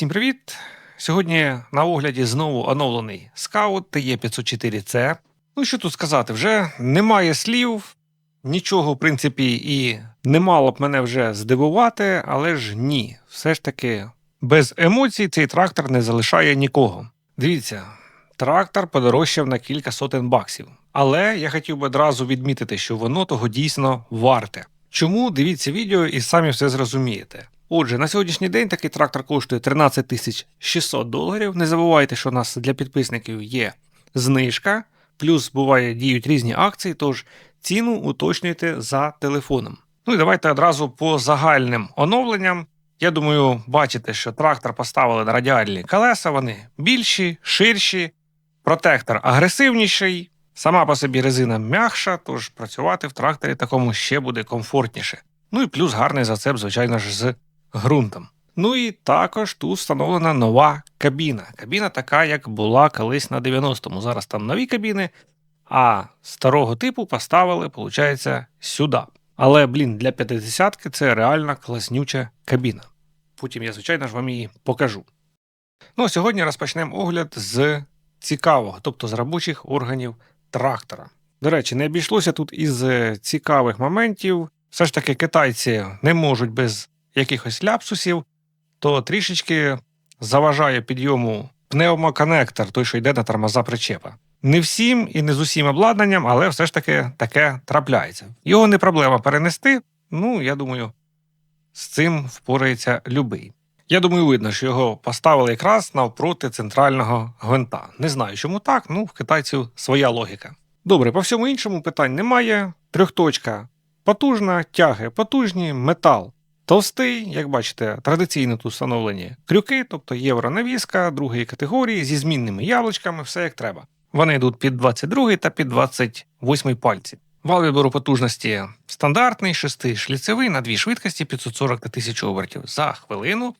Всім привіт! Сьогодні на огляді знову оновлений Scout TE504C. Ну що тут сказати, вже немає слів, нічого, в принципі, і не мало б мене вже здивувати, але ж ні. Все ж таки, без емоцій цей трактор не залишає нікого. Дивіться, трактор подорожчав на кілька сотень баксів. Але я хотів би одразу відмітити, що воно того дійсно варте. Чому дивіться відео і самі все зрозумієте. Отже, на сьогоднішній день такий трактор коштує 13 600 доларів. Не забувайте, що у нас для підписників є знижка, плюс буває діють різні акції, тож ціну уточнюйте за телефоном. Ну і давайте одразу по загальним оновленням. Я думаю, бачите, що трактор поставили на радіальні колеса, вони більші, ширші, протектор агресивніший, сама по собі резина м'якша, тож працювати в тракторі такому ще буде комфортніше. Ну і плюс гарний зацеп, звичайно ж, з ґрунтом. Ну і також тут встановлена нова кабіна. Кабіна така, як була колись на 90-му. Зараз там нові кабіни, а старого типу поставили, виходить, сюди. Але, блін, для 50-ки це реально класнюча кабіна. Потім я, звичайно ж, вам її покажу. Ну, а сьогодні розпочнемо огляд з цікавого, тобто з робочих органів трактора. До речі, не обійшлося тут із е, цікавих моментів. Все ж таки, китайці не можуть без якихось ляпсусів, то трішечки заважає підйому пневмоконектор, той, що йде на тормоза причепа. Не всім і не з усім обладнанням, але все ж таки таке трапляється. Його не проблема перенести. Ну, я думаю, з цим впорається любий. Я думаю, видно, що його поставили якраз навпроти центрального гвинта. Не знаю, чому так, ну в китайців своя логіка. Добре, по всьому іншому питань немає. Трьохточка потужна, тяги потужні, метал товстий, як бачите, традиційно тут встановлені крюки, тобто євронавіска другої категорії зі змінними яблучками, все як треба. Вони йдуть під 22 та під 28 пальці. Вал відбору потужності стандартний, шестишліцевий на дві швидкості 540 та 1000 обертів за хвилину.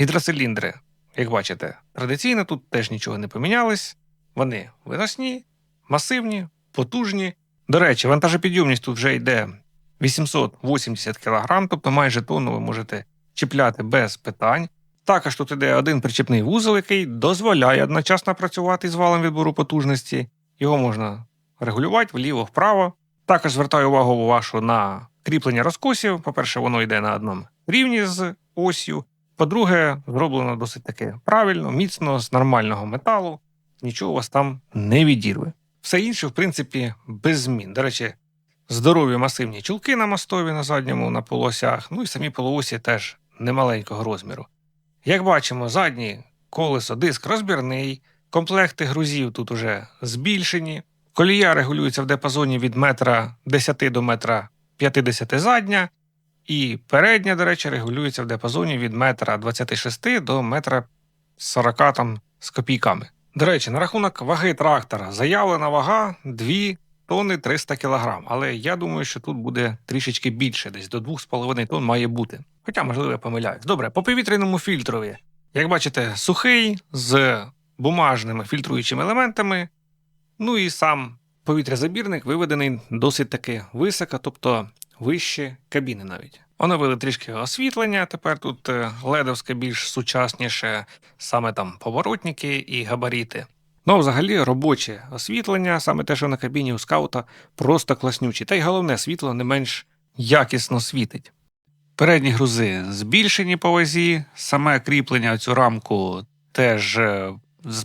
Гідроциліндри, як бачите, традиційно тут теж нічого не помінялось. Вони виносні, масивні, потужні. До речі, вантажопідйомність тут вже йде 880 кг, тобто майже тонну ви можете чіпляти без питань. Також тут іде один причепний вузол, який дозволяє одночасно працювати з валом відбору потужності. Його можна регулювати вліво-вправо. Також звертаю увагу вашу на кріплення розкосів. По-перше, воно йде на одному рівні з осью. По-друге, зроблено досить таки правильно, міцно, з нормального металу. Нічого у вас там не відірве. Все інше, в принципі, без змін. До речі, здорові масивні чулки на мостові на задньому на полосях, ну і самі полуосі теж немаленького розміру. Як бачимо, заднє колесо диск розбірний, комплекти грузів тут уже збільшені, колія регулюється в диапазоні від метра 10 до метра 50 задня, і передня, до речі, регулюється в диапазоні від метра 26 до метра 40 там з копійками. До речі, на рахунок ваги трактора заявлена вага 2 тонни 300 кг, але я думаю, що тут буде трішечки більше, десь до 2,5 тонн має бути. Хоча, можливо, я помиляюсь. Добре, по повітряному фільтрові. Як бачите, сухий з бумажними фільтруючими елементами. Ну і сам повітрязабірник виведений досить таки високо, тобто вище кабіни навіть. Оновили трішки освітлення. Тепер тут е, ледовське більш сучасніше, саме там поворотники і габаріти. Ну, а взагалі, робоче освітлення, саме те, що на кабіні у скаута, просто класнючі. Та й головне, світло не менш якісно світить. Передні грузи збільшені по вазі, саме кріплення цю рамку теж е,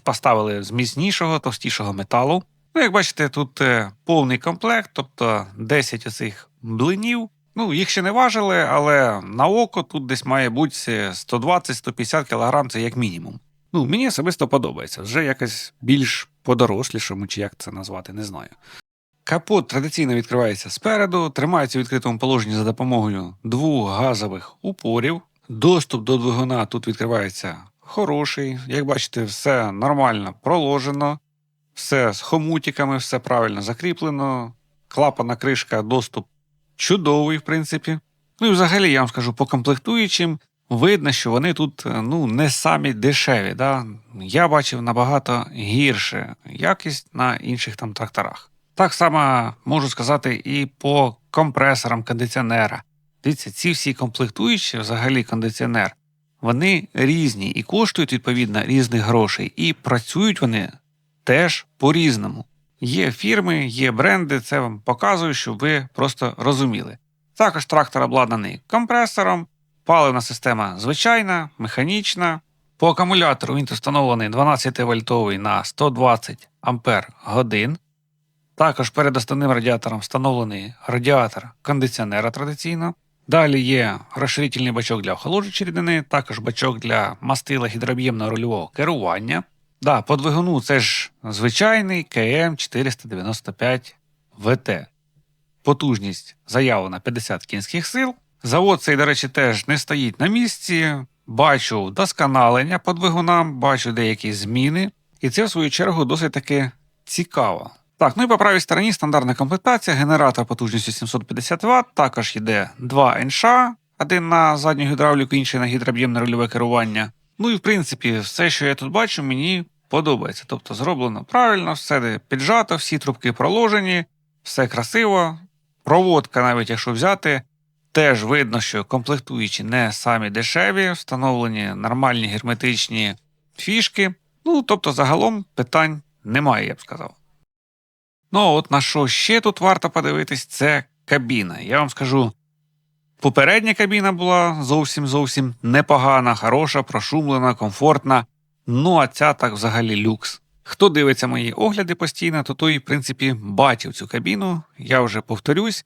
поставили з міцнішого, товстішого металу. Ну, як бачите, тут е, повний комплект, тобто 10 оцих блинів. Ну, їх ще не важили, але на око тут десь має бути 120-150 кг, це як мінімум. Ну, мені особисто подобається. Вже якось більш подорослішому, чи як це назвати, не знаю. Капот традиційно відкривається спереду, тримається в відкритому положенні за допомогою двох газових упорів. Доступ до двигуна тут відкривається хороший. Як бачите, все нормально проложено, все з хомутиками, все правильно закріплено. Клапана кришка, доступ чудовий, в принципі. Ну і взагалі, я вам скажу, по комплектуючим видно, що вони тут ну, не самі дешеві. Да? Я бачив набагато гірше якість на інших там тракторах. Так само можу сказати і по компресорам кондиціонера. Дивіться, ці всі комплектуючі, взагалі кондиціонер, вони різні і коштують відповідно різних грошей, і працюють вони теж по-різному. Є фірми, є бренди, це вам показую, щоб ви просто розуміли. Також трактор обладнаний компресором, паливна система звичайна, механічна. По акумулятору він встановлений 12 вольтовий на 120 ампер годин. Також перед основним радіатором встановлений радіатор кондиціонера традиційно. Далі є розширительний бачок для охолоджуючої рідини, також бачок для мастила гідрооб'ємного рульового керування. Да, по двигуну це ж звичайний КМ 495 ВТ. Потужність заявлена 50 кінських сил. Завод цей, до речі, теж не стоїть на місці. Бачу вдосконалення по двигунам, бачу деякі зміни. І це, в свою чергу, досить таки цікаво. Так, ну і по правій стороні стандартна комплектація, генератор потужністю 750 Вт, також йде два НШ, один на задню гідравліку, інший на гідрооб'ємне рульове керування. Ну і в принципі, все, що я тут бачу, мені подобається. Тобто зроблено правильно, все піджато, всі трубки проложені, все красиво. Проводка, навіть якщо взяти, теж видно, що комплектуючі не самі дешеві, встановлені нормальні герметичні фішки. Ну, тобто, загалом питань немає, я б сказав. Ну, от на що ще тут варто подивитись, це кабіна. Я вам скажу, попередня кабіна була зовсім зовсім непогана, хороша, прошумлена, комфортна. Ну, а ця так взагалі люкс. Хто дивиться мої огляди постійно, то той, в принципі, бачив цю кабіну. Я вже повторюсь,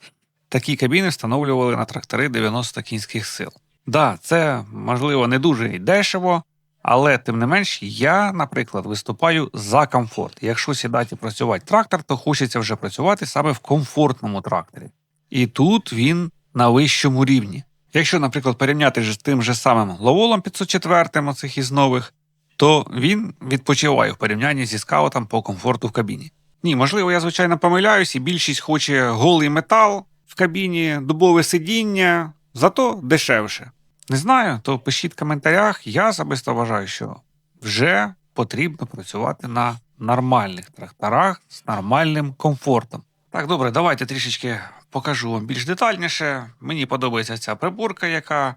такі кабіни встановлювали на трактори 90 кінських сил. Да, це можливо не дуже і дешево, але тим не менш, я, наприклад, виступаю за комфорт. Якщо сідати і працювати трактор, то хочеться вже працювати саме в комфортному тракторі. І тут він на вищому рівні. Якщо, наприклад, порівняти з тим же самим Ловолом 504, оцих із нових, то він відпочиває в порівнянні зі скаутом по комфорту в кабіні. Ні, можливо, я звичайно помиляюсь, і більшість хоче голий метал в кабіні, дубове сидіння, зато дешевше. Не знаю, то пишіть в коментарях. Я особисто вважаю, що вже потрібно працювати на нормальних тракторах з нормальним комфортом. Так, добре, давайте трішечки покажу вам більш детальніше. Мені подобається ця приборка, яка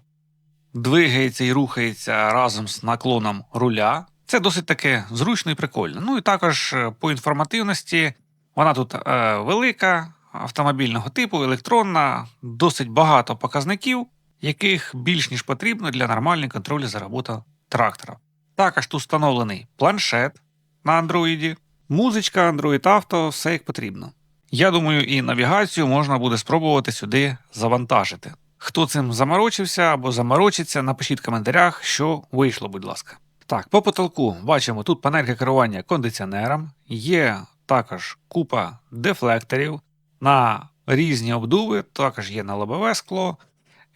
двигається і рухається разом з наклоном руля. Це досить таки зручно і прикольно. Ну і також е, по інформативності вона тут е, велика, автомобільного типу, електронна, досить багато показників, яких більш ніж потрібно для нормального контролю за роботою трактора. Також тут встановлений планшет на андроїді, музичка, Android Auto, все як потрібно. Я думаю, і навігацію можна буде спробувати сюди завантажити. Хто цим заморочився або заморочиться, напишіть в коментарях, що вийшло, будь ласка. Так, по потолку бачимо тут панелька керування кондиціонером, є також купа дефлекторів на різні обдуви, також є на лобове скло,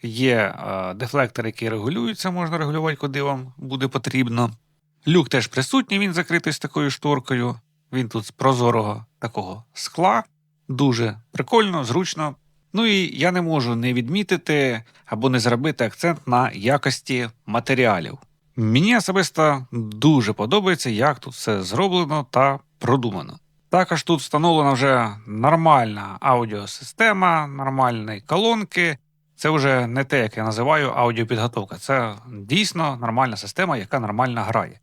є е, дефлектор, який регулюється, можна регулювати, куди вам буде потрібно. Люк теж присутній, він закритий з такою шторкою. Він тут з прозорого такого скла. Дуже прикольно, зручно. Ну і я не можу не відмітити або не зробити акцент на якості матеріалів. Мені особисто дуже подобається, як тут все зроблено та продумано. Також тут встановлена вже нормальна аудіосистема, нормальні колонки. Це вже не те, як я називаю аудіопідготовка. Це дійсно нормальна система, яка нормально грає.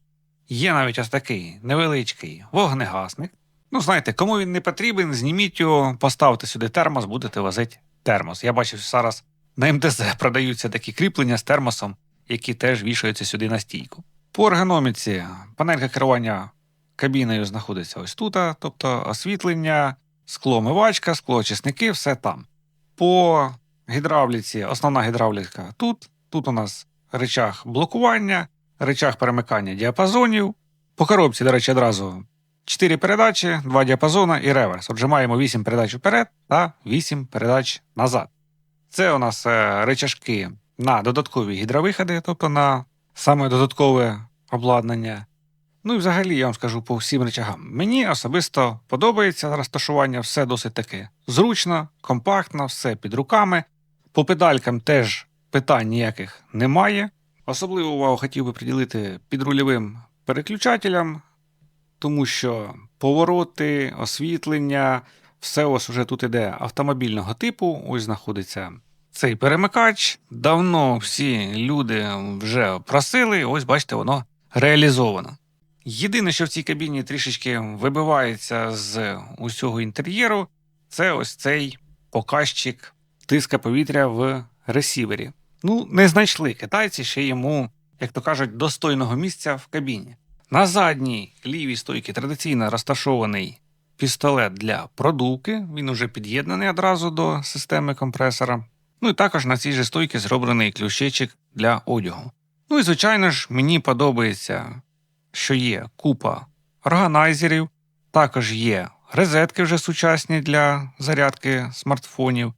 Є навіть ось такий невеличкий вогнегасник. Ну, знаєте, кому він не потрібен, зніміть його, поставте сюди термос, будете возити термос. Я бачив, що зараз на МТЗ продаються такі кріплення з термосом, які теж вішаються сюди на стійку. По ергономіці панелька керування кабіною знаходиться ось тут, тобто освітлення, скломивачка, склоочисники, все там. По гідравліці, основна гідравліка тут. Тут у нас речах блокування, речах перемикання діапазонів. По коробці, до речі, одразу 4 передачі, 2 діапазони і реверс. Отже, маємо 8 передач вперед та 8 передач назад. Це у нас е, речашки на додаткові гідровиходи, тобто на саме додаткове обладнання. Ну і взагалі я вам скажу по всім речагам. Мені особисто подобається розташування, все досить таке зручно, компактно, все під руками. По педалькам теж питань ніяких немає. Особливу увагу хотів би приділити підрульовим переключателям, тому що повороти, освітлення, все ось уже тут іде автомобільного типу. Ось знаходиться цей перемикач. Давно всі люди вже просили, ось бачите, воно реалізовано. Єдине, що в цій кабіні трішечки вибивається з усього інтер'єру, це ось цей показчик тиска повітря в ресівері. Ну, не знайшли китайці ще йому, як то кажуть, достойного місця в кабіні. На задній лівій стойці традиційно розташований пістолет для продувки. Він уже під'єднаний одразу до системи компресора. Ну і також на цій же стойці зроблений ключичок для одягу. Ну і звичайно ж, мені подобається, що є купа органайзерів, також є розетки вже сучасні для зарядки смартфонів,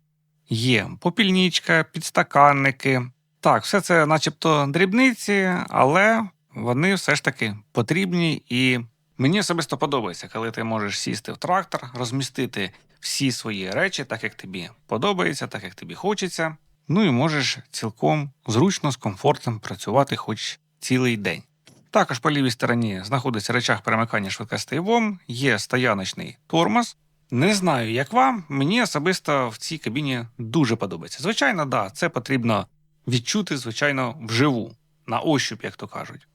є попільничка, підстаканники. Так, все це начебто дрібниці, але вони все ж таки потрібні і мені особисто подобається, коли ти можеш сісти в трактор, розмістити всі свої речі, так як тобі подобається, так як тобі хочеться. Ну і можеш цілком зручно з комфортом працювати хоч цілий день. Також по лівій стороні знаходиться речах перемикання швидкостей ВОМ, є стояночний тормоз. Не знаю, як вам, мені особисто в цій кабіні дуже подобається. Звичайно, да, це потрібно відчути, звичайно, вживу, на ощуп, як то кажуть.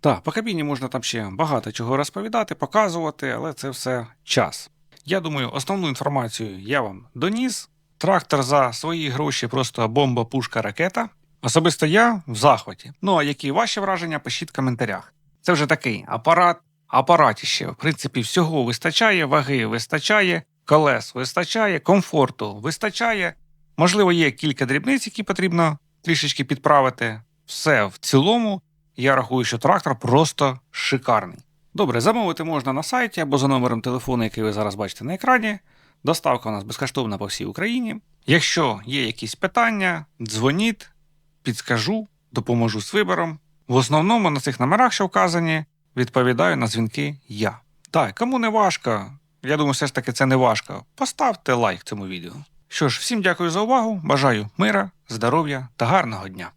Так, по кабіні можна там ще багато чого розповідати, показувати, але це все час. Я думаю, основну інформацію я вам доніс. Трактор за свої гроші просто бомба, пушка, ракета. Особисто я в захваті. Ну а які ваші враження, пишіть в коментарях. Це вже такий апарат, апаратіще. В принципі, всього вистачає, ваги вистачає, колес вистачає, комфорту вистачає. Можливо, є кілька дрібниць, які потрібно трішечки підправити. Все в цілому. Я рахую, що трактор просто шикарний. Добре, замовити можна на сайті або за номером телефону, який ви зараз бачите на екрані. Доставка у нас безкоштовна по всій Україні. Якщо є якісь питання, дзвоніть, підскажу, допоможу з вибором. В основному на цих номерах, що вказані, відповідаю на дзвінки я. Так, кому не важко, я думаю, все ж таки це не важко. Поставте лайк цьому відео. Що ж, всім дякую за увагу, бажаю мира, здоров'я та гарного дня.